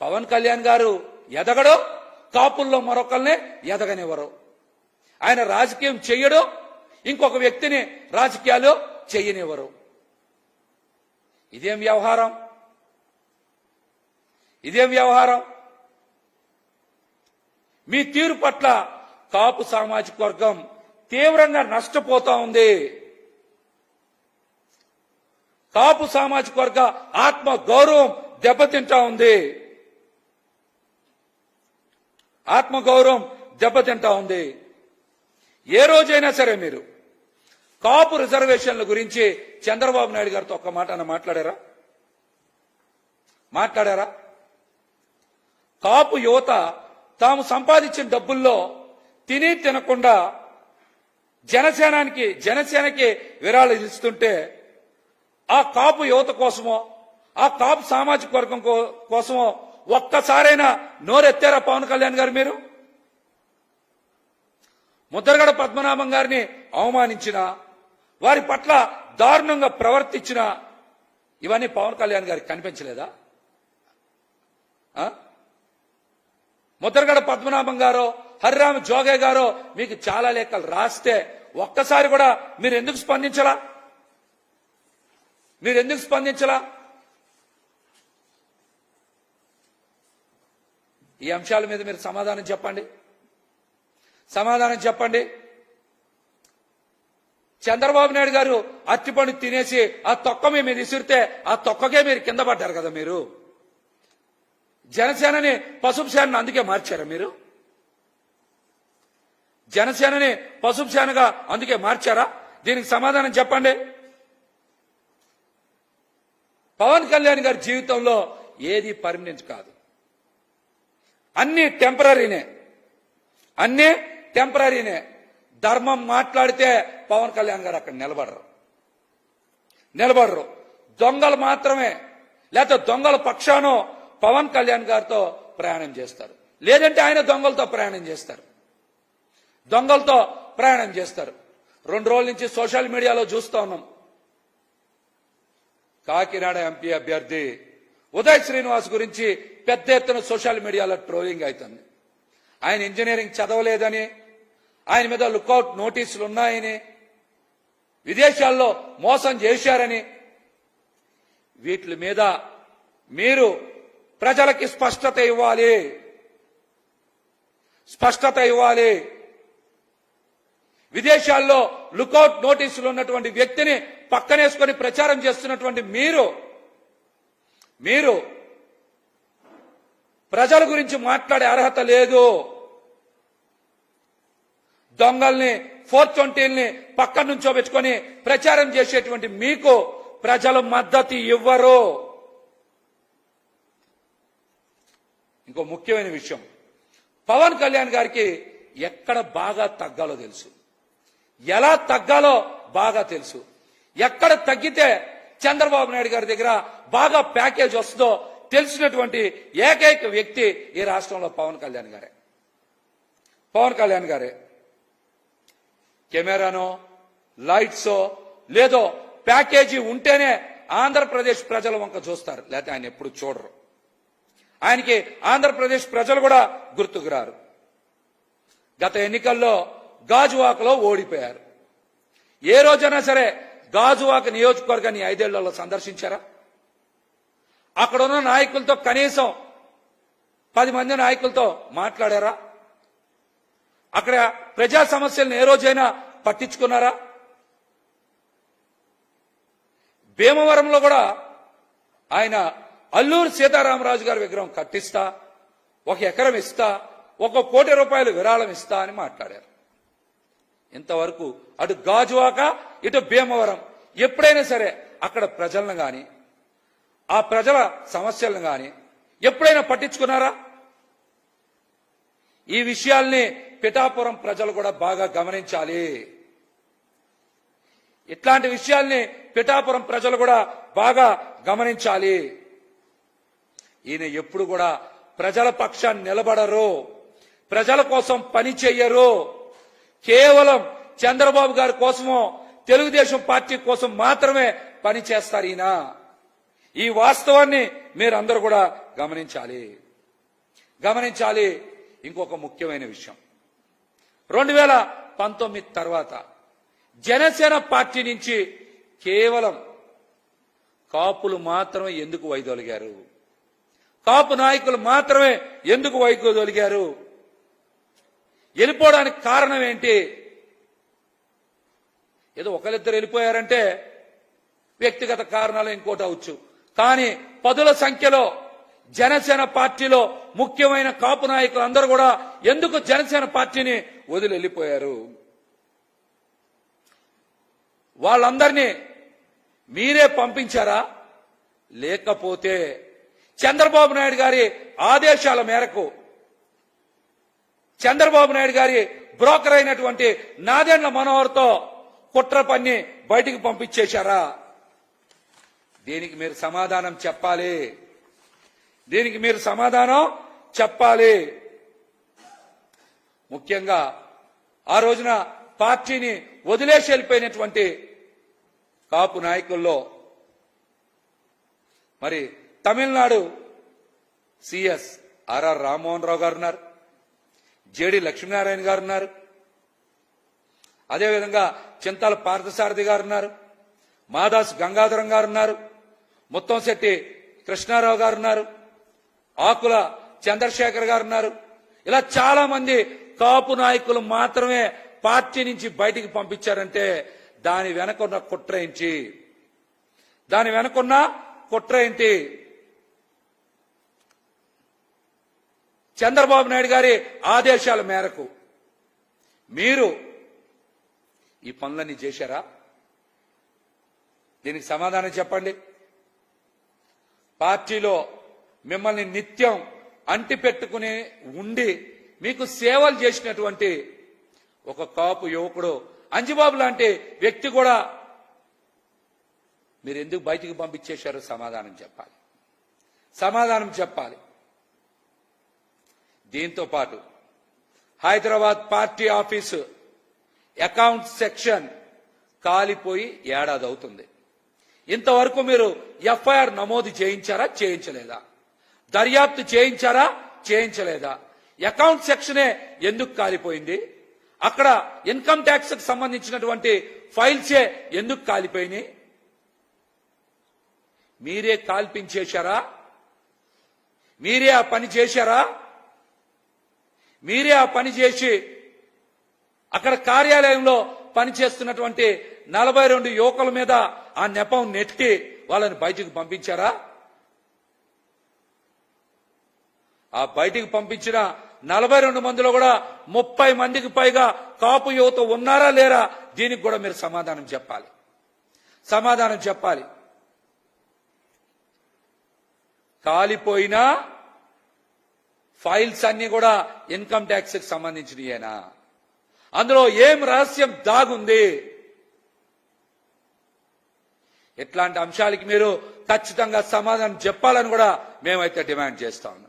పవన్ కళ్యాణ్ గారు ఎదగడు కాపుల్లో మరొకరినే ఎదగనివ్వరు. ఆయన రాజకీయం చెయ్యడు ఇంకొక వ్యక్తిని రాజకీయాలు చెయ్యనివ్వరు. ఇదేం వ్యవహారం? ఇదేం వ్యవహారం? మీ తీరు పట్ల కాపు సామాజిక వర్గం తీవ్రంగా నష్టపోతా ఉంది. కాపు సామాజిక వర్గ ఆత్మ గౌరవం దెబ్బతింటా ఉంది. ఆత్మగౌరవం దెబ్బతింటా ఉంది. ఏ రోజైనా సరే మీరు కాపు రిజర్వేషన్ల గురించి చంద్రబాబు నాయుడు గారితో ఒక్క మాట మాట్లాడారా? మాట్లాడారా? కాపు యువత తాము సంపాదించిన డబ్బుల్లో తిని తినకుండా జనసేనానికి జనసేనకి విరాళాలు ఇస్తుంటే ఆ కాపు యువత కోసమో ఆ కాపు సామాజిక వర్గం కో- కోసమో ఒక్కసారైనా నోరెత్తారా పవన్ కళ్యాణ్ గారు మీరు? ముద్రగడ పద్మనాభం గారిని అవమానించిన వారి పట్ల దారుణంగా ప్రవర్తించిన ఇవన్నీ పవన్ కళ్యాణ్ గారికి కనిపించలేదా? ముద్రగడ పద్మనాభం గారో హరిరామ జోగే గారో మీకు చాలా లేఖలు రాస్తే ఒక్కసారి కూడా మీరు ఎందుకు స్పందించలా? మీరు ఎందుకు స్పందించలా? ఈ అంశాల మీద మీరు సమాధానం చెప్పండి. సమాధానం చెప్పండి. చంద్రబాబు నాయుడు గారు అత్తిపండు తినేసి ఆ తొక్క మీ మీద విసిరితే ఆ తొక్కకే మీరు కింద పడ్డారు కదా మీరు? జనసేనని పసుపు సేనని అందుకే మార్చారా మీరు? జనసేనని పసుపు సేనగా అందుకే మార్చారా? దీనికి సమాధానం చెప్పండి. పవన్ కళ్యాణ్ గారి జీవితంలో ఏది పర్మనెంట్ కాదు. అన్ని టెంపరీనే. అన్ని టెంపరీనే. ధర్మం మాట్లాడితే పవన్ కళ్యాణ్ గారు అక్కడ నిలబడరు. నిలబడరు. దొంగలు మాత్రమే. లేకపోతే దొంగల పక్షానో పవన్ కళ్యాణ్ గారితో ప్రయాణం చేస్తారు. లేదంటే ఆయన దొంగలతో ప్రయాణం చేస్తారు. దొంగలతో ప్రయాణం చేస్తారు. రెండు రోజుల నుంచి సోషల్ మీడియాలో చూస్తా ఉన్నాం. కాకినాడ ఎంపీ అభ్యర్థి ఉదయ్ శ్రీనివాస్ గురించి పెద్ద ఎత్తున సోషల్ మీడియాలో ట్రోలింగ్ అవుతుంది. ఆయన ఇంజనీరింగ్ చదవలేదని ఆయన మీద లుకౌట్ నోటీసులు ఉన్నాయని విదేశాల్లో మోసం చేశారని వీటి మీద మీరు ప్రజలకి స్పష్టత ఇవ్వాలి. స్పష్టత ఇవ్వాలి. విదేశాల్లో లుకౌట్ నోటీసులు ఉన్నటువంటి వ్యక్తిని పక్కనేసుకొని ప్రచారం చేస్తున్నటువంటి మీరు మీరు ప్రజల గురించి మాట్లాడే అర్హత లేదు. దొంగల్ని ఫోర్ ట్వంటీల్ని పక్కన నుంచోబెట్టుకొని ప్రచారం చేసేటువంటి మీకు ప్రజలు మద్దతు ఇవ్వరు. ఇంకో ముఖ్యమైన విషయం. పవన్ కళ్యాణ్ గారికి ఎక్కడ బాగా తగ్గాలో తెలుసు. ఎలా తగ్గాలో బాగా తెలుసు. ఎక్కడ తగ్గితే చంద్రబాబు నాయుడు గారి దగ్గర బాగా ప్యాకేజ్ వస్తుందో తెలిసినటువంటి ఏకైక వ్యక్తి ఈ రాష్ట్రంలో పవన్ కళ్యాణ్ గారే. పవన్ కళ్యాణ్ గారే. కెమెరానో లైట్సో లేదో ప్యాకేజీ ఉంటేనే ఆంధ్రప్రదేశ్ ప్రజల వంక చూస్తారు. లేకపోతే ఆయన ఎప్పుడు చూడరు. ఆయనకి ఆంధ్రప్రదేశ్ ప్రజలు కూడా గుర్తుకు రారు. గత ఎన్నికల్లో గాజువాకలో ఓడిపోయారు. ఏ రోజైనా సరే గాజువాక నియోజకవర్గాన్ని ఐదేళ్ళలో సందర్శించారా? అక్కడ ఉన్న నాయకులతో కనీసం పది మంది నాయకులతో మాట్లాడారా? అక్కడ ప్రజా సమస్యలను ఏ రోజైనా పట్టించుకున్నారా? భీమవరంలో కూడా ఆయన అల్లూరు సీతారామరాజు గారి విగ్రహం కట్టిస్తా ఒక ఎకరం ఇస్తా ఒక కోటి రూపాయలు విరాళం ఇస్తా అని మాట్లాడారు. ఇంతవరకు అటు గాజువాక ఇటు భీమవరం. ఎప్పుడైనా సరే అక్కడ ప్రజలను గాని ఆ ప్రజల సమస్యలను గాని ఎప్పుడైనా పట్టించుకున్నారా? ఈ విషయాల్ని పిఠాపురం ప్రజలు కూడా బాగా గమనించాలి. ఇట్లాంటి విషయాల్ని పిఠాపురం ప్రజలు కూడా బాగా గమనించాలి. ఈయన ఎప్పుడు కూడా ప్రజల పక్షాన్ని నిలబడరు. ప్రజల కోసం పని చెయ్యరు. కేవలం చంద్రబాబు గారి కోసమో తెలుగుదేశం పార్టీ కోసం మాత్రమే పని చేస్తారు ఈయన. ఈ వాస్తవాన్ని మీరందరూ కూడా గమనించాలి. గమనించాలి. ఇంకొక ముఖ్యమైన విషయం. రెండు వేల పంతొమ్మిది తర్వాత జనసేన పార్టీ నుంచి కేవలం కాపులు మాత్రమే ఎందుకు వైదొలిగారు? కాపు నాయకులు మాత్రమే ఎందుకు వైదొలిగారు? వెళ్ళిపోవడానికి కారణం ఏంటి? ఏదో ఒకరిద్దరు వెళ్ళిపోయారంటే వ్యక్తిగత కారణాలు ఇంకోటి అవచ్చు కానీ పదుల సంఖ్యలో జనసేన పార్టీలో ముఖ్యమైన కాపు నాయకులు అందరూ కూడా ఎందుకు జనసేన పార్టీని వదిలి వెళ్ళిపోయారు? వాళ్ళందరినీ మీరే పంపించారా? లేకపోతే చంద్రబాబు నాయుడు గారి ఆదేశాల మేరకు చంద్రబాబు నాయుడు గారి బ్రోకర్ అయినటువంటి నాదెండ్ల మనోహర్తో కుట్ర పన్ని బయటికి పంపించేశారా? దీనికి మీరు సమాధానం చెప్పాలి. దీనికి మీరు సమాధానం చెప్పాలి. ముఖ్యంగా ఆ రోజున పార్టీని వదిలేసి వెళ్ళిపోయినటువంటి కాపు నాయకుల్లో మరి తమిళనాడు సిఎస్ ఆర్ఆర్ రామ్మోహన్ రావు గారు ఉన్నారు. జేడి లక్ష్మీనారాయణ గారు ఉన్నారు. అదేవిధంగా చింతాల పార్థసారథి గారు ఉన్నారు. మాదాస్ గంగాధరం గారు ఉన్నారు. ముత్తంశెట్టి కృష్ణారావు గారు ఉన్నారు. ఆకుల చంద్రశేఖర్ గారు ఉన్నారు. ఇలా చాలా మంది కాపు నాయకులు మాత్రమే పార్టీ నుంచి బయటికి పంపించారంటే దాని వెనకున్న కుట్ర ఏంటి? దాని వెనకున్న కుట్ర ఏంటి? చంద్రబాబు నాయుడు గారి ఆదేశాల మేరకు మీరు ఈ పనులన్నీ చేశారా? దీనికి సమాధానం చెప్పండి. పార్టీలో మిమ్మల్ని నిత్యం అంటిపెట్టుకుని ఉండి మీకు సేవలు చేసినటువంటి ఒక కాపు యువకుడు అంజిబాబు లాంటి వ్యక్తి కూడా మీరు ఎందుకు బయటికి పంపించేశారో సమాధానం చెప్పాలి. సమాధానం చెప్పాలి. దీంతో పాటు Hyderabad party office account section కాలిపోయి ఏడాది అవుతుంది ఇంతవరకు మీరు ఎఫ్ఐఆర్ నమోదు చేయించారా చేయించలేదా? దర్యాప్తు చేయించారా చేయించలేదా? అకౌంట్ సెక్షనే ఎందుకు కాలిపోయింది? అక్కడ ఇన్కమ్ ట్యాక్స్కు సంబంధించినటువంటి ఫైల్సే ఎందుకు కాలిపోయినాయి? మీరే కాల్పించేశారా? మీరే ఆ పని చేశారా? మీరే ఆ పని చేసి అక్కడ కార్యాలయంలో పనిచేస్తున్నటువంటి నలభై రెండు యువకుల మీద ఆ నెపం నెట్టి వాళ్ళని బయటికి పంపించారా? ఆ బయటికి పంపించిన నలభై రెండు మందిలో కూడా ముప్పై మందికి పైగా కాపు యువత ఉన్నారా లేరా? దీనికి కూడా మీరు సమాధానం చెప్పాలి. సమాధానం చెప్పాలి. కాలిపోయినా ఫైల్స్ అన్ని కూడా ఇన్కమ్ ట్యాక్స్కి సంబంధించినయేనా? అందులో ఏం రహస్యం దాగుంది? ఇట్లాంటి అంశాలకి మీరు ఖచ్చితంగా సమాధానం చెప్పాలని కూడా మేమైతే డిమాండ్ చేస్తాం.